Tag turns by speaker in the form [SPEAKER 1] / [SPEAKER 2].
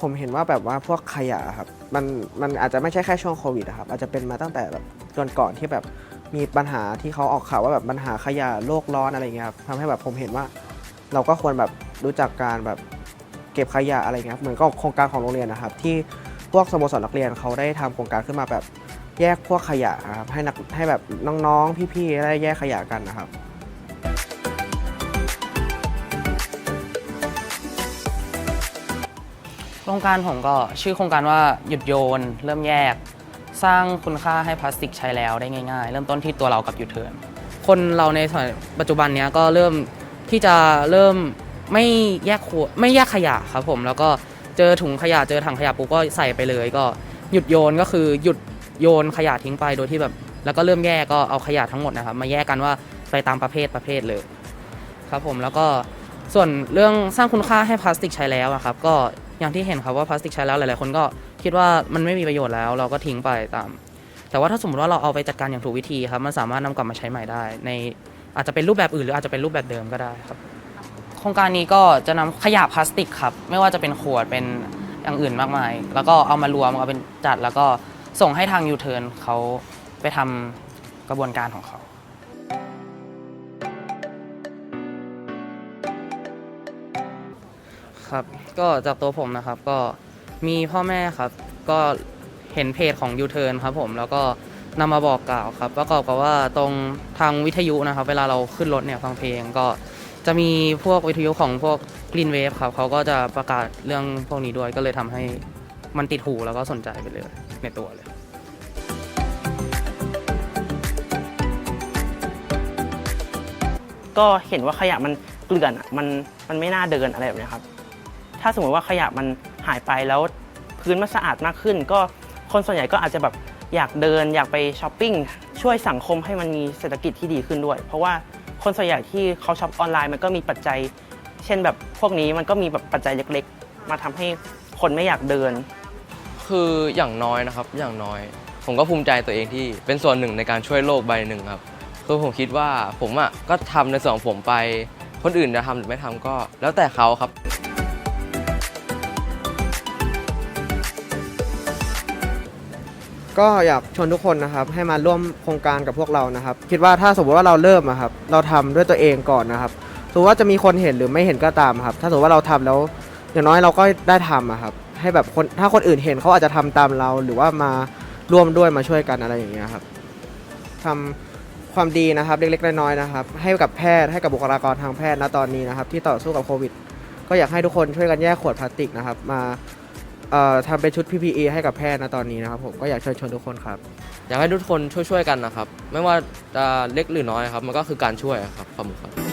[SPEAKER 1] ผมเห็นว่าแบบว่าพวกขยะครับมันมันอาจจะไม่ใช่แค่ช่วงโควิดอะครับ อาจจะเป็นมาตั้งแต่แบบก่อนก่อนที่แบบมีปัญหาที่เขาออกข่าวว่าแบบปัญหาขยะโลกร้อนอะไรเงี้ยครับทำให้แบบผมเห็นว่า เราก็ควรแบบรู้จักการแบบเก็บขยะอะไรเงี้ยครับเหมือนก็โครงการของโรงเรียนนะครับ ที่พวกสโมสรนักเรียนเขาได้ทำโครงการขึ้นมาแบบแยกพวกขยะครับให้นักให้แบบน้องๆพี่ๆได้แยกขยะกันนะครับ
[SPEAKER 2] โครงการผมก็ชื่อโครงการว่าหยุดโยน เริ่มแยก สร้างคุณค่าให้พลาสติกใช้แล้วได้ง่ายๆ เริ่มต้นที่ตัวเรากับยูเทิร์นคนเราในสมัยปัจจุบันเนี้ยก็เริ่มที่จะเริ่มไม่แยกขวดไม่แยกขยะครับผม แล้วก็เจอถุงขยะเจอถังขยะปุ๊บก็ใส่ไปเลย ก็หยุดโยนก็คือหยุดโยนขยะทิ้งไปโดยที่แบบ แล้วก็เริ่มแยกก็เอาขยะทั้งหมดนะครับ มาแยกกันว่าไปตามประเภทประเภทเลย ครับผมแล้วก็ ส่วนเรื่องสร้างคุณค่าให้พลาสติกใช้แล้วอะครับก็อย่างที่เห็นครับว่าพลาสติกใช้แล้วหลายๆคนก็คิดว่ามันไม่มีประโยชน์แล้วเราก็ทิ้งไปตาม แต่ว่าถ้าสมมติว่าเราเอาไปจัดการอย่างถูกวิธีครับมันสามารถนำกลับมาใช้ใหม่ได้ ในอาจจะเป็นรูปแบบอื่นหรืออาจจะเป็นรูปแบบเดิมก็ได้ครับ โครงการนี้ก็จะนำขยะพลาสติกครับไม่ว่าจะเป็นขวดเป็นอย่างอื่นมากมาย แล้วก็เอามารวมเอาเป็นจัดแล้วก็ส่งให้ทางยูเทิร์นเขาไปทำกระบวนการของเขา ครับ ก็จากตัวผมนะครับ ก็มีพ่อแม่ครับ ก็เห็นเพจของยูเทิร์นครับผม แล้วก็นำมาบอกกล่าวครับ ประกอบกับว่าตรงทางวิทยุนะครับ เวลาเราขึ้นรถเนี่ยฟังเพลงก็จะมีพวกวิทยุของพวก Green Wave ครับเขาก็จะประกาศเรื่องพวกนี้ด้วย ก็เลยทำให้มันติดหูแล้วก็สนใจไปเลยในตัวเลย
[SPEAKER 3] ก็เห็นว่าขยะมันเกลื่อนอะมันมันไม่น่าเดินอะไรแบบเนี้ยครับ ถ้าสมมติว่าขยะมันหายไปแล้วพื้นมันสะอาดมากขึ้น ก็คนส่วนใหญ่ก็อาจจะแบบอยากเดินอยากไปช้อปปิ้งช่วยสังคมให้มันมีเศรษฐกิจที่ดีขึ้นด้วย เพราะว่าคนส่วนใหญ่ที่เขาช็อปออนไลน์มันก็มีปัจจัย เช่นแบบพวกนี้มันก็มีแบบปัจจัยเล็กๆ มาทำให้คนไม่อยากเดิน
[SPEAKER 4] คืออย่างน้อยนะครับอย่างน้อย ผมก็ภูมิใจตัวเองที่เป็นส่วนหนึ่งในการช่วยโลกใบหนึ่งครับคือผมคิดว่าผมอะก็ทำในส่วนของผมไป คนอื่นจะทำหรือไม่ทำก็ แล้วแต่เขาครับ
[SPEAKER 1] ก็อยากชวนทุกคนนะครับให้มาร่วมโครงการกับพวกเรานะครับ คิดว่าถ้าสมมติว่าเราเริ่มอะครับเราทำด้วยตัวเองก่อนนะครับสมมติว่าจะมีคนเห็นหรือไม่เห็นก็ตามครับ ถ้าสมมติว่าเราทำแล้วอย่างน้อยเราก็ได้ทำอะครับให้แบบคนถ้าคนอื่นเห็นเขาอาจจะทำตามเรา หรือว่ามาร่วมด้วยมาช่วยกันอะไรอย่างเงี้ยครับทำความดีนะครับเล็กๆน้อยๆนะครับ ให้กับแพทย์ให้กับบุคลากรทางแพทย์ณตอนนี้นะครับ ที่ต่อสู้กับโควิด ก็อยากให้ทุกคนช่วยกันแยกขวดพลาสติกนะครับ มา เอ่อทำเป็นชุด PPE ให้กับแพทย์นะตอนนี้นะครับผมก็อยากเชิญชวนทุกคนครับ
[SPEAKER 4] อยากให้ทุกคนช่วยๆกันนะครับ ไม่ว่าจะเล็กหรือน้อยครับ มันก็คือการช่วยครับขอบคุณครับ